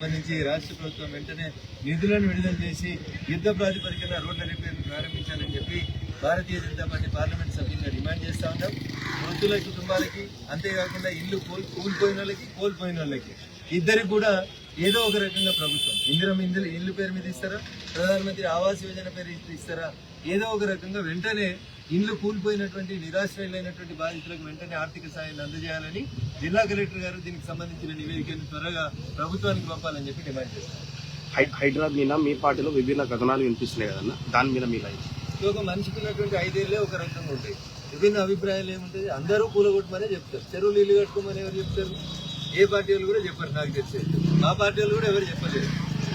సంబంధించి రాష్ట్ర ప్రభుత్వం వెంటనే నిధులను విడుదల చేసి యుద్ధ ప్రాతిపదికన రోడ్ల రిపేర్లు ప్రారంభించాలని చెప్పి భారతీయ జనతా పార్టీ పార్లమెంట్ సభ్యులుగా డిమాండ్ చేస్తా ఉన్నాం. వృద్ధుల కుటుంబాలకి అంతేకాకుండా ఇల్లు కోల్ కూలిపోయిన వాళ్ళకి కోల్పోయిన వాళ్ళకి ఇద్దరికి కూడా ఏదో ఒక రకంగా ప్రభుత్వం. ఇందిరం ఇందులో ఇల్లు పేరు మీద ఇస్తారా? ప్రధానమంత్రి ఆవాస్ యోజన పేరు మీద ఇస్తారా? ఏదో ఒక రకంగా వెంటనే ఇండ్లు కూలిపోయినటువంటి నిరాశ్రయులైనటువంటి బాధితులకు వెంటనే ఆర్థిక సాయాన్ని అందజేయాలని జిల్లా కలెక్టర్ గారు దీనికి సంబంధించిన నివేదికను త్వరగా ప్రభుత్వానికి పంపాలని చెప్పి డిమాండ్ చేస్తారు హైదరాబాద్ మీద మీ పార్టీలో విభిన్న కథనాలు వినిపిస్తున్నాయి కదన్న? దాని మీద మీ లైఫ్ ఒక మనిషికి ఉన్నటువంటి ఐదేళ్ళే ఒక రకంగా ఉంటాయి. విభిన్న అభిప్రాయాలు ఏముంటాయి? అందరూ కూలగొట్టమనే చెప్తారు. చెరువులు ఇల్లు కట్టుకోమని ఎవరు చెప్తారు? ఏ పార్టీ వాళ్ళు కూడా చెప్పారు నాకు తెలిసి మా పార్టీ వాళ్ళు కూడా ఎవరు చెప్పలేదు.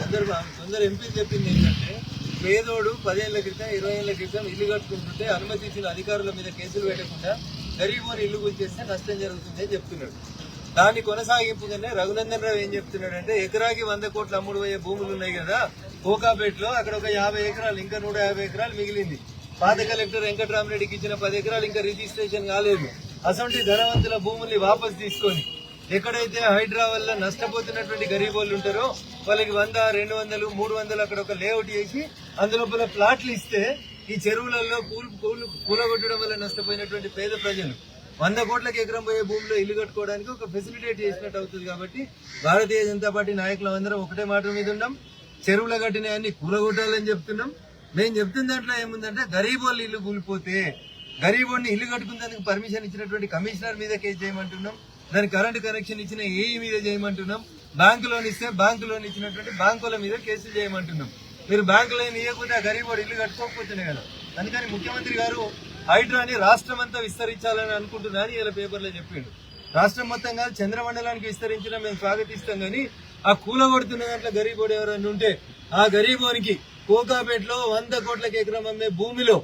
అందరు కొందరు ఎంపీలు చెప్పింది ఏంటంటే పేదోడు పదేళ్ళ క్రితం ఇరవై ఏళ్ళ క్రితం ఇల్లు కట్టుకుంటుంటే అనుమతి ఇచ్చిన అధికారుల మీద కేసులు పెట్టకుండా గరీబోని ఇల్లు గుర్తిస్తే నష్టం జరుగుతుంది అని చెప్తున్నాడు. దాన్ని కొనసాగింపుగానే రఘునందన్ రావు ఏం చెప్తున్నాడంటే ఎకరాకి వంద కోట్ల అమ్ముడు పోయే భూములు ఉన్నాయి కదా కోకాపేటలో అక్కడ ఒక యాభై ఎకరాలు ఇంకా నూట యాభై ఎకరాలు మిగిలింది. పాత కలెక్టర్ వెంకటరామరెడ్డికి ఇచ్చిన పది ఎకరాలు ఇంకా రిజిస్ట్రేషన్ కాలేదు. అసలు ధనవంతుల భూముల్ని వాపసు తీసుకొని ఎక్కడైతే హైడ్రా వల్ల నష్టపోతున్నటువంటి గరీబ్ వాళ్ళు ఉంటారో వాళ్ళకి వంద రెండు వందలు మూడు వందలు అక్కడ ఒక లేఅవుట్ చేసి అందులోపల ప్లాట్లు ఇస్తే ఈ చెరువులలో కూలు కూలు కూలగొట్టడం వల్ల నష్టపోయినటువంటి పేద ప్రజలు. వంద కోట్లకి ఎకరం పోయే భూమిలో ఇల్లు కట్టుకోవడానికి ఒక ఫెసిలిటేట్ చేసినట్టు అవుతుంది కాబట్టి భారతీయ జనతా పార్టీ నాయకులు అందరం ఒకటే మాట మీద ఉన్నాం చెరువుల కట్టినవన్నీ కూలగొట్టాలని చెప్తున్నాం. మేము చెప్తున్న దాంట్లో ఏముందంటే గరీబ్ వాళ్ళు ఇల్లు కూలిపోతే గరీబోడిని ఇల్లు కట్టుకునేందుకు పర్మిషన్ ఇచ్చినటువంటి కమిషనర్ మీద కేసు చేయమంటున్నాం. దాని కరెంట్ కనెక్షన్ ఇచ్చిన ఏఈ మీద చేయమంటున్నాం. బ్యాంకు లోన్ ఇస్తే బ్యాంకు లోన్ ఇచ్చినటువంటి బ్యాంకుల మీద కేసులు చేయమంటున్నాం. మీరు బ్యాంకు లోన్ ఇవ్వకుండా గరీబోడు ఇల్లు కట్టుకోకపోతున్నాయి కదా. అందుకని ముఖ్యమంత్రి గారు హైడ్రాని రాష్ట్రం అంతా విస్తరించాలని అనుకుంటున్నా అని ఇలా పేపర్లో చెప్పిండు. రాష్ట్రం మొత్తం కాదు చంద్రమండలానికి విస్తరించిన మేము స్వాగతిస్తాం కానీ ఆ కూలగొడుతున్న దాంట్లో గరీబోడు ఎవరైనా ఉంటే ఆ గరీబోనికి కోకాపేటలో వంద కోట్లకి ఎకరం అమ్మే భూమిలో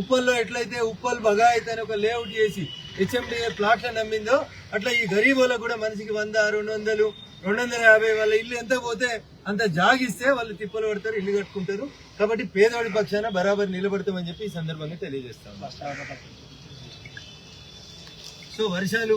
ఉప్పల్లో ఎట్లయితే ఉప్పల్ బగాయత్ అని ఒక లేఅవుట్ చేసి హెచ్ఎండిఏ ప్లాట్లను నమ్మిందో అట్లా ఈ గరీబ్ కూడా మనిషికి వంద రెండు వందలు రెండు వందల యాభై వాళ్ళ ఇల్లు ఎంత పోతే అంత జాగిస్తే వాళ్ళు తిప్పలు పడతారు ఇల్లు కట్టుకుంటారు. కాబట్టి పేదవాడి పక్షాన బరాబర్ నిలబడతామని చెప్పి ఈ సందర్భంగా తెలియజేస్తాం సో వర్షాలు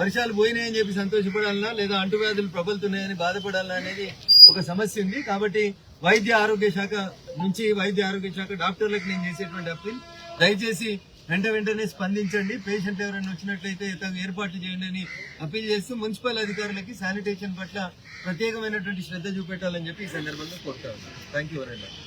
వర్షాలు పోయినాయని చెప్పి సంతోషపడాలన్నా లేదా అంటువ్యాధులు ప్రబలుతున్నాయని బాధపడాలన్నా అనేది ఒక సమస్య ఉంది. కాబట్టి వైద్య ఆరోగ్య శాఖ నుంచి వైద్య ఆరోగ్య శాఖ డాక్టర్లకు నేను చేసేటువంటి అప్పీల్. దయచేసి వెంట వెంటనే స్పందించండి. పేషెంట్ ఎవరైనా వచ్చినట్లయితే తగు ఏర్పాట్లు చేయండి అని అప్పీల్ చేస్తూ మున్సిపల్ అధికారులకి శానిటేషన్ పట్ల ప్రత్యేకమైనటువంటి శ్రద్ధ చూపెట్టాలని చెప్పి ఈ సందర్భంగా కోరుతా ఉన్నాను థ్యాంక్ యూ వెరీ మచ్